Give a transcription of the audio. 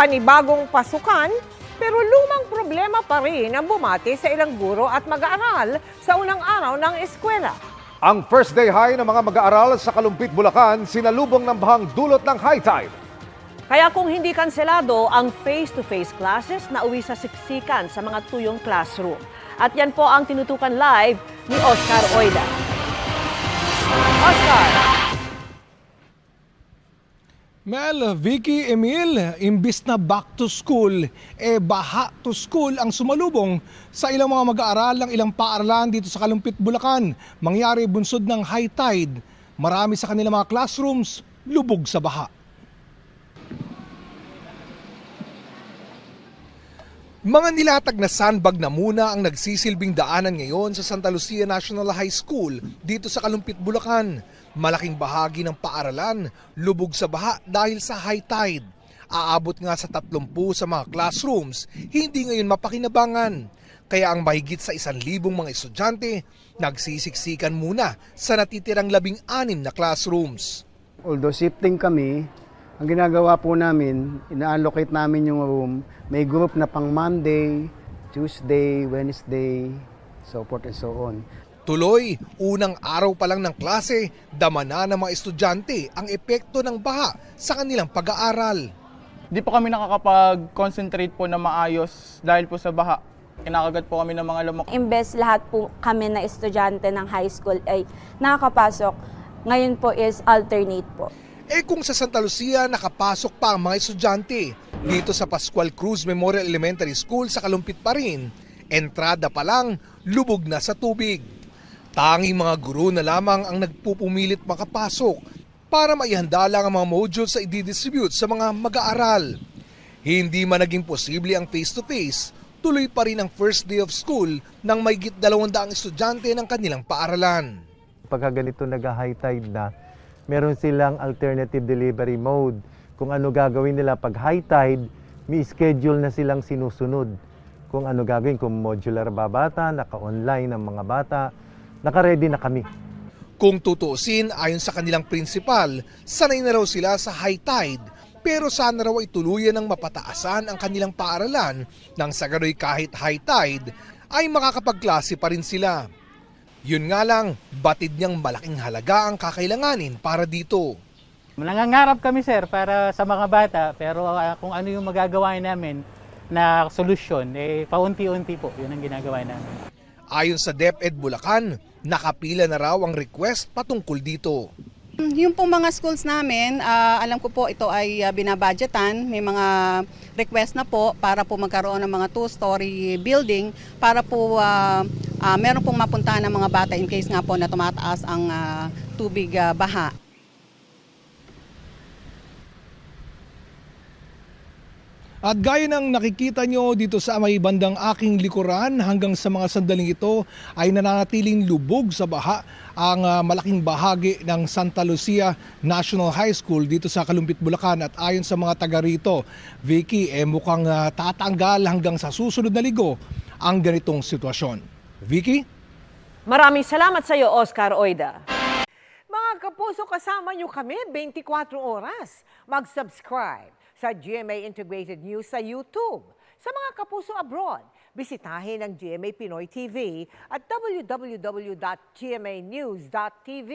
panibagong pasukan, pero lumang problema pa rin ang bumati sa ilang guro at mag-aaral sa unang araw ng eskwela. Ang first day high ng mga mag-aaral sa Kalumpit, Bulacan, sinalubong ng bahang dulot ng high tide. Kaya kung hindi kanselado ang face-to-face classes na uwi sa siksikan sa mga tuyong classroom. At yan po ang tinutukan live ni Oscar Oida. Oscar! Mel, Vicky, Emil, imbis na back to school, eh baha to school ang sumalubong sa ilang mga mag-aaral ng ilang paaralan dito sa Kalumpit, Bulacan. Mangyari bunsod ng high tide. Marami sa kanilang mga classrooms lubog sa baha. Mga nilatag na sandbag na muna ang nagsisilbing daanan ngayon sa Santa Lucia National High School dito sa Kalumpit, Bulacan. Malaking bahagi ng paaralan lubog sa baha dahil sa high tide. Aabot nga sa 30 sa mga classrooms, hindi ngayon mapakinabangan. Kaya ang mahigit sa isang libong mga estudyante nagsisiksikan muna sa natitirang labing anim na classrooms. Although shifting kami, ang ginagawa po namin, ina-allocate namin yung room. May group na pang Monday, Tuesday, Wednesday, so forth and so on. Tuloy, unang araw pa lang ng klase, dama na ng mga estudyante ang epekto ng baha sa kanilang pag-aaral. Di po kami nakakapag-concentrate po na maayos dahil po sa baha. Kinakagat po kami ng mga lamok. Imbes lahat po kami na estudyante ng high school ay nakakapasok, ngayon po is alternate po. Eh kung sa Santa Lucia nakapasok pa ang mga estudyante, dito sa Pascual Cruz Memorial Elementary School sa Kalumpit pa rin, entrada pa lang, lubog na sa tubig. Tanging mga guro na lamang ang nagpupumilit makapasok para maihanda lang ang mga modules sa i-distribute sa mga mag-aaral. Hindi man naging posible ang face-to-face, tuloy pa rin ang first day of school ng may git 200 estudyante ng kanilang paaralan. pagka ganito nag-high tide na, meron silang alternative delivery mode. Kung ano gagawin nila pag high tide, may schedule na silang sinusunod. Kung ano gagawin, kung modular ba bata, naka-online ang mga bata, naka-ready na kami. Kung tutuusin, ayon sa kanilang prinsipal, sanay na raw sila sa high tide pero sana raw ay tuluyan ng mapataasan ang kanilang paaralan nang sa gano'y kahit high tide ay makakapagklase pa rin sila. Yun nga lang, batid niyang malaking halaga ang kakailanganin para dito. Nangangarap kami sir para sa mga bata pero ah, kung ano yung magagawa namin na solusyon, eh paunti-unti po yun ang ginagawa namin. Ayon sa DepEd Bulacan, nakapila na raw ang request patungkol dito. Yung pong mga schools namin, ah, alam ko po ito ay ah, binabudgetan. May mga request na po para po magkaroon ng mga two-story building para po ah, ah, meron pong mapuntahan ng mga bata in case nga po na tumataas ang ah, tubig ah, baha. At gaya ng nakikita nyo dito sa may bandang aking likuran hanggang sa mga sandaling ito ay nananatiling lubog sa baha ang malaking bahagi ng Santa Lucia National High School dito sa Kalumpit, Bulacan at ayon sa mga taga rito, Vicky, eh mukhang ah, tatanggal hanggang sa susunod na ligo ang ganitong sitwasyon. Vicky? Maraming salamat sa iyo, Oscar Oida. Mga kapuso, kasama nyo kami 24 oras. Mag-subscribe sa GMA Integrated News sa YouTube. Sa mga kapuso abroad, bisitahin ang GMA Pinoy TV at www.gmanews.tv.